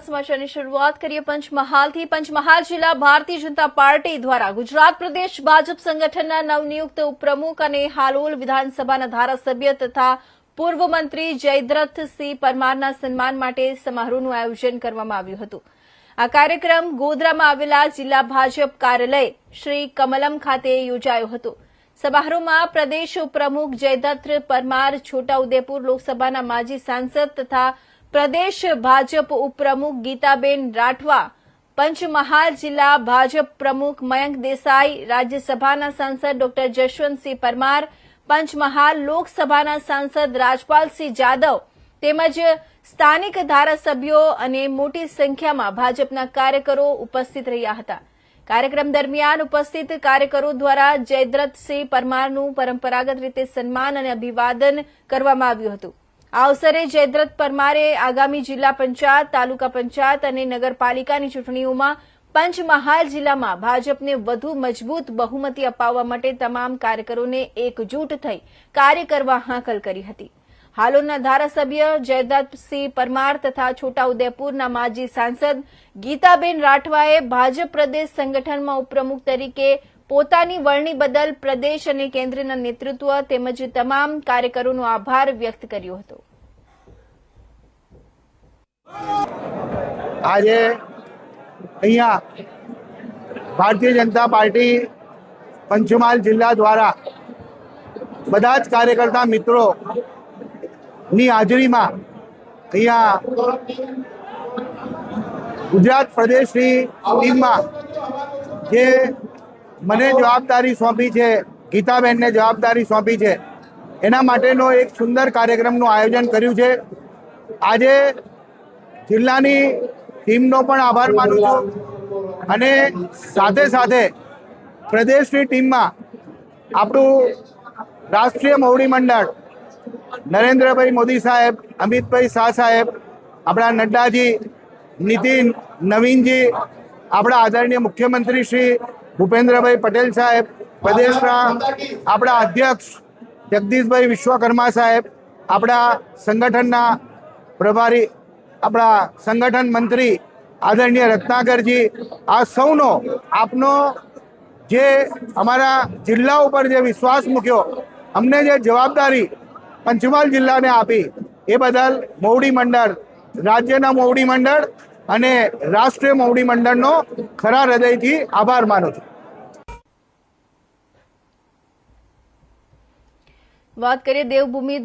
સમાચારની શરૂઆત કરીએ પંચમહાલથી. પંચમહાલ જિલ્લા ભારતીય જનતા પાર્ટી દ્વારા ગુજરાત પ્રદેશ ભાજપ સંગઠનના નવનિયુક્ત ઉપપ્રમુખ અને હાલોલ વિધાનસભાના ધારાસભ્ય તથા પૂર્વ મંત્રી જયદ્રથસિંહ પરમારના સન્માન માટે સમારોહનું આયોજન કરવામાં આવ્યું હતું. આ કાર્યક્રમ ગોધરામાં આવેલા જિલ્લા ભાજપ કાર્યાલય શ્રી કમલમ ખાતે યોજાયો હતો. સમારોહમાં પ્રદેશ ઉપપ્રમુખ જયદત્ત પરમાર, છોટાઉદેપુર લોકસભાના માજી સાંસદ તથા પ્રદેશ ભાજપ ઉપપ્રમુખ ગીતાબેન રાઠવા, પંચમહાલ જિલ્લા ભાજપ પ્રમુખ મયંક દેસાઈ, રાજ્યસભાના સાંસદ ડોક્ટર જશવંતસિંહ પરમાર, પંચમહાલ લોકસભાના સાંસદ રાજપાલસિંહ જાદવ તેમજ સ્થાનિક ધારાસભ્યો અને મોટી સંખ્યામાં ભાજપના કાર્યકરો ઉપસ્થિત રહ્યા હતા. કાર્યક્રમ દરમિયાન ઉપસ્થિત કાર્યકરો દ્વારા જયદ્રથસિંહ પરમારનું પરંપરાગત રીતે સન્માન અને અભિવાદન કરવામાં આવ્યું હતું. આ અવસરે જયદ્રથ પરમારે આગામી જિલ્લા પંચાયત, તાલુકા પંચાયત અને નગરપાલિકાની ચૂંટણીઓમાં પંચમહાલ જિલ્લામાં ભાજપને વધુ મજબૂત બહુમતી અપાવવા માટે તમામ કાર્યકરોને એકજૂટ થઈ કાર્ય કરવા હાંકલ કરી હતી. હાલોના ધારાસભ્ય જયદ્રથસિંહ પરમાર તથા છોટાઉદેપુરના માજી સાંસદ ગીતાબેન રાઠવાએ ભાજપ પ્રદેશ સંગઠનમાં ઉપપ્રમુખ તરીકે પોતાની વરણી બદલ પ્રદેશ અને કેન્દ્રના નેતૃત્વ તેમજ તમામ કાર્યકરોનો આભાર વ્યક્ત કર્યો હતો. આજે અહીંયા ભારતીય જનતા પાર્ટી પંચમહાલ જિલ્લા દ્વારા બધા જ કાર્યકર્તા મિત્રો ની હાજરીમાં અહીંયા ગુજરાત પ્રદેશની ટીમમાં જે મને જવાબદારી સોંપી છે, ગીતાબેનને જવાબદારી સોંપી છે, એના માટેનો એક સુંદર કાર્યક્રમનું આયોજન કર્યું છે. આજે જિલ્લાની ટીમનો પણ આભાર માનું છું. અને સાથે સાથે પ્રદેશની ટીમમાં આપણું રાષ્ટ્રીય મોવડી મંડળ, નરેન્દ્રભાઈ મોદી સાહેબ, અમિતભાઈ શાહ સાહેબ, આપણા નડ્ડાજી નીતિન, નવીનજી, આપણા આદરણીય મુખ્યમંત્રી શ્રી ભૂપેન્દ્રભાઈ પટેલ સાહેબ, પ્રદેશના આપણા અધ્યક્ષ જગદીશભાઈ વિશ્વકર્મા સાહેબ, આપણા સંગઠનના પ્રભારી આપણા સંગઠન મંત્રી આદરણીય રત્નાકરજી, આ સૌનો, આપનો જે અમારા જિલ્લા ઉપર જે વિશ્વાસ મૂક્યો, અમને જે જવાબદારી પંચમહાલ જિલ્લાને આપી, એ બદલ મોવડી મંડળ, રાજ્યના મોવડી મંડળ અને રાષ્ટ્રીય મોવડી મંડળનો ખરા હૃદયથી આભાર માનું છું. વાત કરીએ દેવભૂમિ